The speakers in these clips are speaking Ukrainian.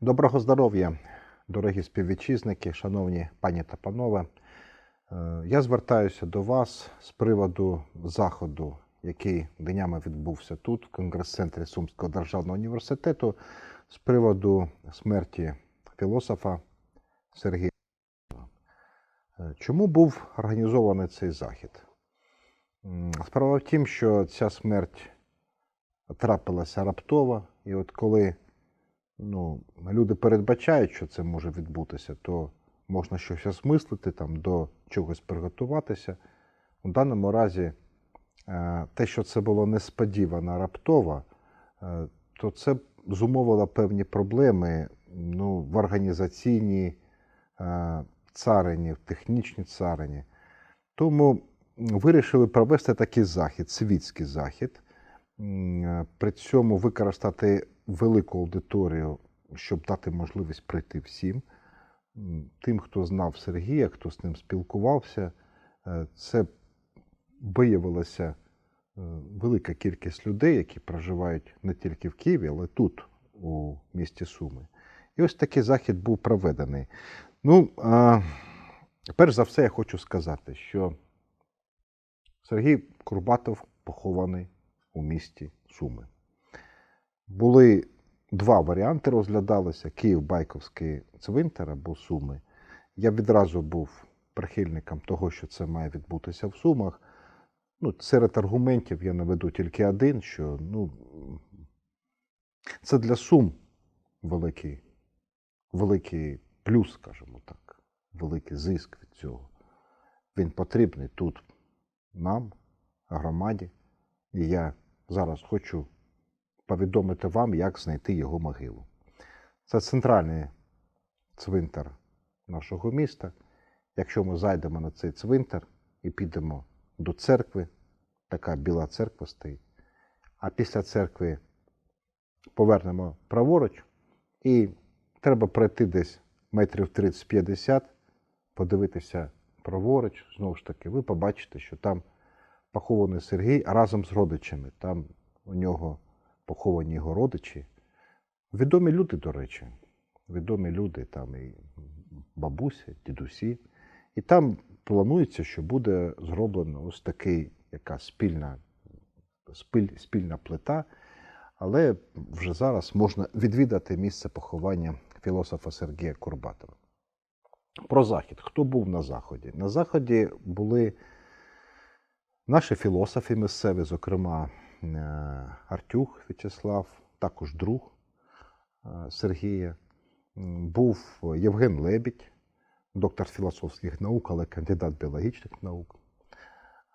Доброго здоров'я, дорогі співвітчизники, шановні пані та панове. Е, Я звертаюся до вас з приводу заходу, який днями відбувся тут, в Конгрес-центрі Сумського державного університету, з приводу смерті філософа Сергія. Е, Чому був організований цей захід? Справа в тім, що ця смерть трапилася раптово, і от коли ну, люди передбачають, що це може відбутися, то можна щось осмислити, там, до чогось приготуватися. У даному разі, е, те, що це було несподівано раптово, е, то це зумовило певні проблеми ну, в організаційній е, царині, в технічній царині. Тому вирішили провести такий захід, світський захід. Е, При цьому використати велику аудиторію, щоб дати можливість прийти всім. Тим, хто знав Сергія, хто з ним спілкувався, е, це виявилася е, велика кількість людей, які проживають не тільки в Києві, але тут, у місті Суми. І ось такий захід був проведений. Ну, а, перш за все, я хочу сказати, що Сергій Курбатов похований у місті Суми. Були два варіанти, розглядалися: Київ-Байковський цвинтар або Суми. Я відразу був прихильником того, що це має відбутися в Сумах. Ну, серед аргументів я наведу тільки один, що ну, це для Сум великий, великий плюс, скажімо так, великий зиск від цього. Він потрібний тут нам, громаді. І я зараз хочу повідомити вам, як знайти його могилу. Це центральний цвинтар нашого міста. Якщо ми зайдемо на цей цвинтар і підемо до церкви, така біла церква стоїть, а після церкви повернемо праворуч, і треба пройти десь метрів 30-50, подивитися праворуч, знову ж таки, ви побачите, що там похований Сергій разом з родичами. Там у нього поховані його родичі. Відомі люди, до речі, відомі люди, там і бабусі, дідусі. І там планується, що буде зроблено ось такий, яка спільна, спіль, спільна плита, але вже зараз можна відвідати місце поховання філософа Сергія Курбатова. Про захід. Хто був на заході? На заході були наші філософи місцеві, зокрема е, Артюх В'ячеслав, також друг е, Сергія. Був Євген Лебідь, доктор філософських наук, але кандидат біологічних наук.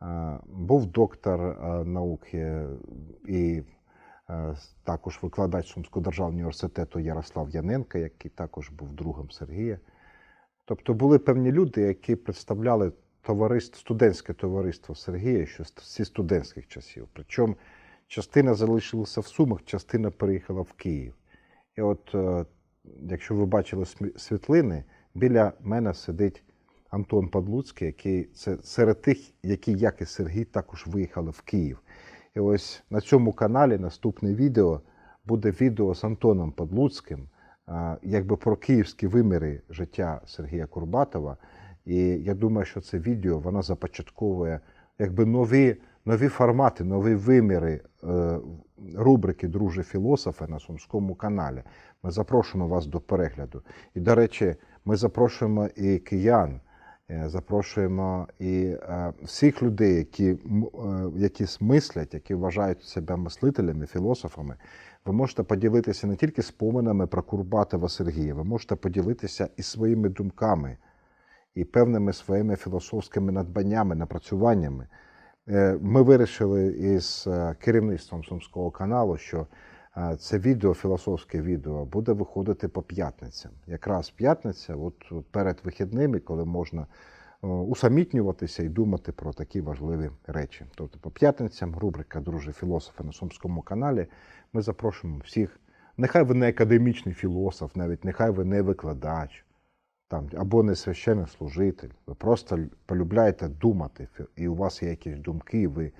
Е, Був доктор науки і також викладач Сумського державного університету Ярослав Яненко, який також був другом Сергія. Тобто були певні люди, які представляли товариство, студентське товариство Сергія з зі студентських часів. Причому частина залишилася в Сумах, частина переїхала в Київ. І от, е, якщо ви бачили світлини, біля мене сидить Антон Падлуцький, який це серед тих, які, як і Сергій, також виїхали в Київ. І ось на цьому каналі наступне відео буде відео з Антоном Падлуцьким, якби про київські виміри життя Сергія Курбатова. І я думаю, що це відео воно започатковує якби нові, нові формати, нові виміри е, рубрики Друже філософа на Сумському каналі. Ми запрошуємо вас до перегляду. І, до речі, ми запрошуємо і киян, е, запрошуємо і е, всіх людей, які, е, які смислять, які вважають себе мислителями, філософами. Ви можете поділитися не тільки споминами про Курбатова Сергія, ви можете поділитися і своїми думками, і певними своїми філософськими надбаннями, напрацюваннями. Е, Ми вирішили із е, керівництвом Сумського каналу, що е, це відео, філософське відео, буде виходити по п'ятницям. Якраз п'ятниця, от перед вихідними, коли можна усамітнюватися і думати про такі важливі речі. Тобто по п'ятницям рубрика Друже філософи на Сумському каналі. Ми запрошуємо всіх. Нехай ви не академічний філософ, навіть нехай ви не викладач, там, або не священнослужитель. Ви просто полюбляєте думати, і у вас є якісь думки, ви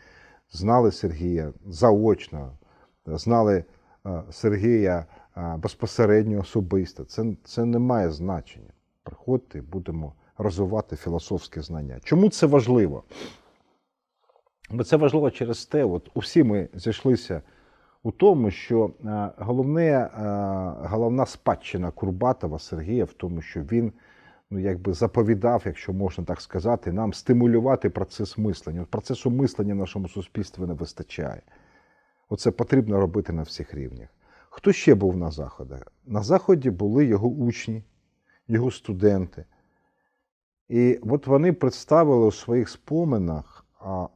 знали Сергія заочно, знали е, Сергія безпосередньо особисто. Це, це не має значення. Приходьте будемо розвивати філософське знання. Чому це важливо? Бо це важливо через те, от усі ми зійшлися у тому, що е, головне, е, головна спадщина Курбатова Сергія в тому, що він ну, якби заповідав, якщо можна так сказати, нам стимулювати процес мислення. Процесу мислення в нашому суспільстві не вистачає. Оце потрібно робити на всіх рівнях. Хто ще був на заходах? На заході були його учні, його студенти. І от вони представили у своїх споминах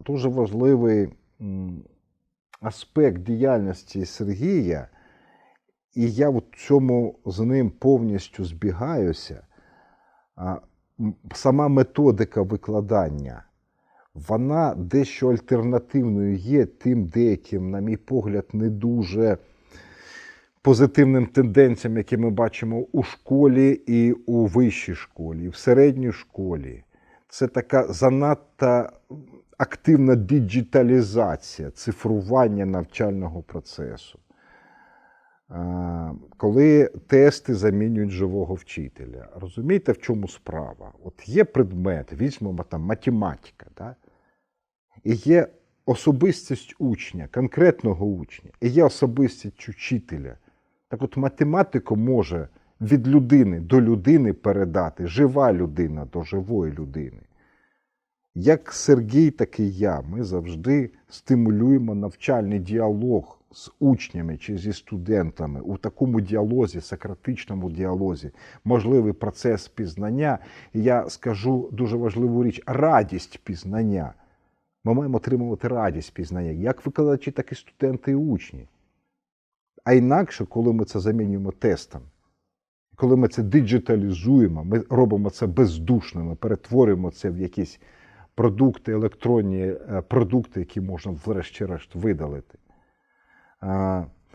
дуже важливий аспект діяльності Сергія, і я в цьому з ним повністю збігаюся. Сама методика викладання, вона дещо альтернативною є тим деяким, на мій погляд, не дуже позитивним тенденціям, які ми бачимо у школі і у вищій школі, і в середній школі. Це така занадто активна діджиталізація, цифрування навчального процесу. Коли тести замінюють живого вчителя. Розумієте, в чому справа? От є предмет, візьмемо там математика, да? і є особистість учня, конкретного учня, і є особистість учителя. Так от математику може від людини до людини передати жива людина до живої людини. Як Сергій, так і я, ми завжди стимулюємо навчальний діалог з учнями чи зі студентами у такому діалозі, сократичному діалозі, можливий процес пізнання. І я скажу дуже важливу річ радість пізнання. Ми маємо отримувати радість пізнання, як викладачі, так і студенти і учні. А інакше, коли ми це замінюємо тестом, коли ми це диджиталізуємо, ми робимо це бездушно, ми перетворюємо це в якісь продукти, електронні е, продукти, які можна врешті-решт видалити.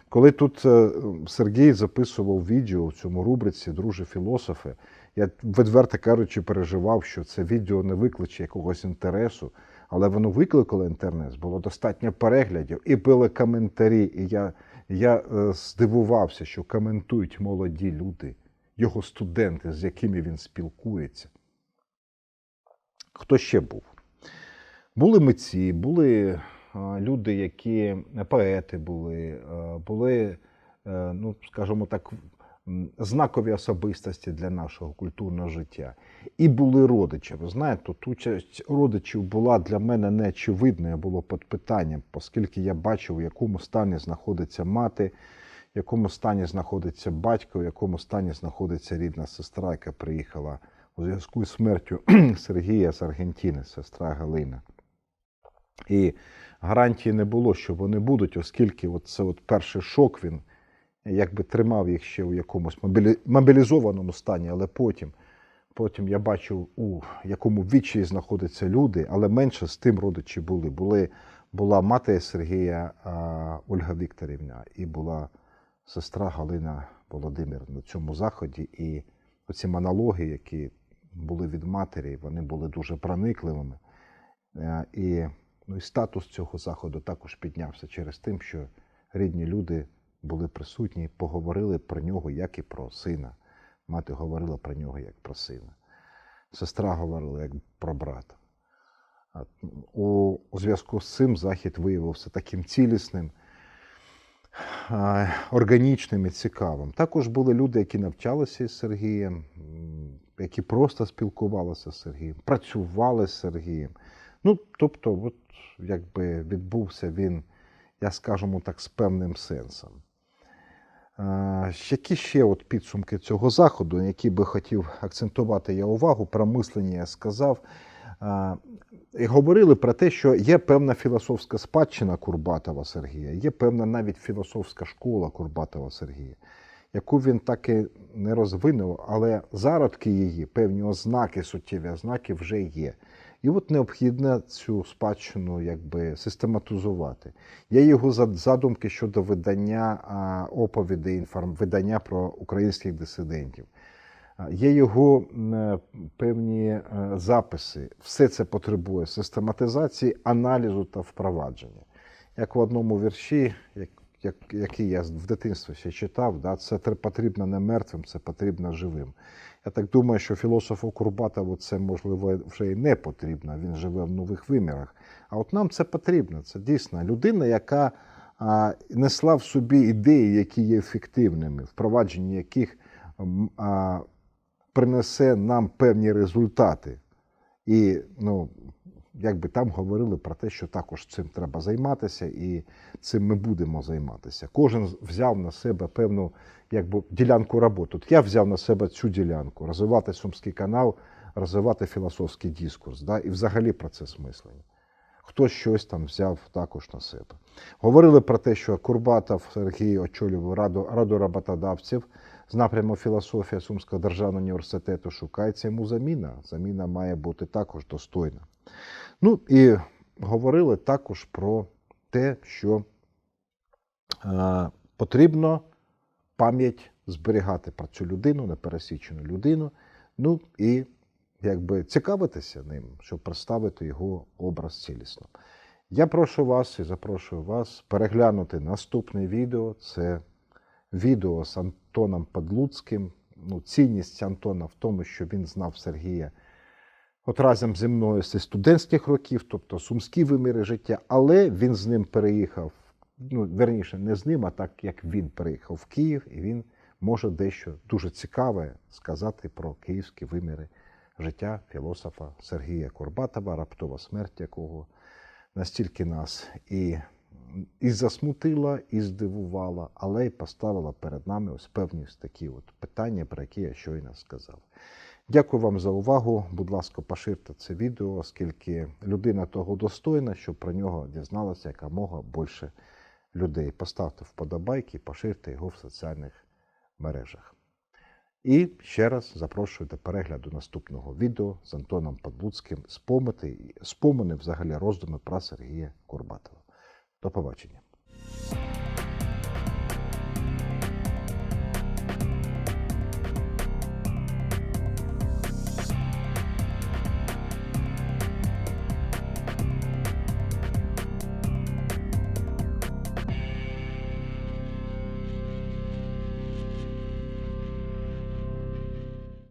Коли тут е, Сергій записував відео в цьому рубриці Друже філософи, я відверто кажучи, переживав, що це відео не викличе якогось інтересу, але воно викликало інтерес, було достатньо переглядів і були коментарі. І я, я е, здивувався, що коментують молоді люди, його студенти, з якими він спілкується. Хто ще був? Були митці, були люди, які поети були, е, були, е, ну, скажімо так, знакові особистості для нашого культурного життя. І були родичі. Ви знаєте, тут участь родичів була для мене неочевидною, було під питанням, оскільки я бачив, в якому стані знаходиться мати, в якому стані знаходиться батько, в якому стані знаходиться рідна сестра, яка приїхала у зв'язку з смертю Сергія з Аргентини, сестра Галина. І гарантії не було, що вони будуть, оскільки от це от перший шок він якби тримав їх ще у якомусь мобілізованому стані, але потім, потім я бачив, у якому вічі знаходяться люди, але менше з тим родичі були. були була мати Сергія а, Ольга Вікторівна і була сестра Галина Володимир на цьому заході. І оці монологи, які були від матері, вони були дуже проникливими. Е, І, ну, і статус цього заходу також піднявся через тим, що рідні люди були присутні, поговорили про нього як і про сина. Мати говорила про нього як про сина. Сестра говорила як про брата. У, у зв'язку з цим захід виявився таким цілісним, органічним і цікавим. Також були люди, які навчалися із Сергієм, які просто спілкувалися з Сергієм, працювали з Сергієм. Ну, тобто, от якби відбувся він, я скажімо так, з певним сенсом. Які ще от підсумки цього заходу, на які би хотів акцентувати я увагу, про мислення я сказав. І говорили про те, що є певна філософська спадщина Курбатова Сергія, є певна навіть філософська школа Курбатова Сергія, яку він так і не розвинув, але зародки її, певні ознаки, суттєві ознаки вже є. І от необхідно цю спадщину якби систематизувати. Є його задумки щодо видання оповідей, видання про українських дисидентів. Є його е, певні е, записи. Все це потребує систематизації, аналізу та впровадження. Як в одному вірші, як як, який я в дитинстві ще читав, да, це потрібно не мертвим, це потрібно живим. Я так думаю, що філософу Курбатову це можливо вже і не потрібно. Він живе в нових вимірах. А от нам це потрібно. Це дійсно людина, яка а, несла в собі ідеї, які є ефективними, впровадження яких а, принесе нам певні результати. І ну, якби там говорили про те, що також цим треба займатися, і цим ми будемо займатися. Кожен взяв на себе певну якби, ділянку роботи. От я взяв на себе цю ділянку, розвивати Сумський канал, розвивати філософський дискурс, да, і взагалі процес мислення. Хтось щось там взяв також на себе. Говорили про те, що Курбатов Сергій очолював раду, раду роботодавців з напряму філософія Сумського державного університету. Шукається йому заміна. Заміна має бути також достойна. Ну і говорили також про те, що е, потрібно пам'ять зберігати про цю людину, непересічену людину. Ну і якби цікавитися ним, щоб представити його образ цілісно. Я прошу вас і запрошую вас переглянути наступне відео. Це відео з Антоном Подлуцьким. Ну, цінність Антона в тому, що він знав Сергія от разом зі мною зі студентських років, тобто сумські виміри життя, але він з ним переїхав. Ну, верніше, не з ним, а так як він переїхав в Київ, і він може дещо дуже цікаве сказати про київські виміри життя філософа Сергія Курбатова, раптова смерть якого настільки нас і, і засмутила, і здивувала, але й поставила перед нами ось певні такі от питання, про які я щойно сказав. Дякую вам за увагу. Будь ласка, поширте це відео, оскільки людина того достойна, щоб про нього дізналося якомога більше людей. Поставте вподобайки, поширте його в соціальних мережах. І ще раз запрошую до перегляду наступного відео з Антоном Подбуцьким спомини взагалі роздуми про Сергія Курбатова. До побачення.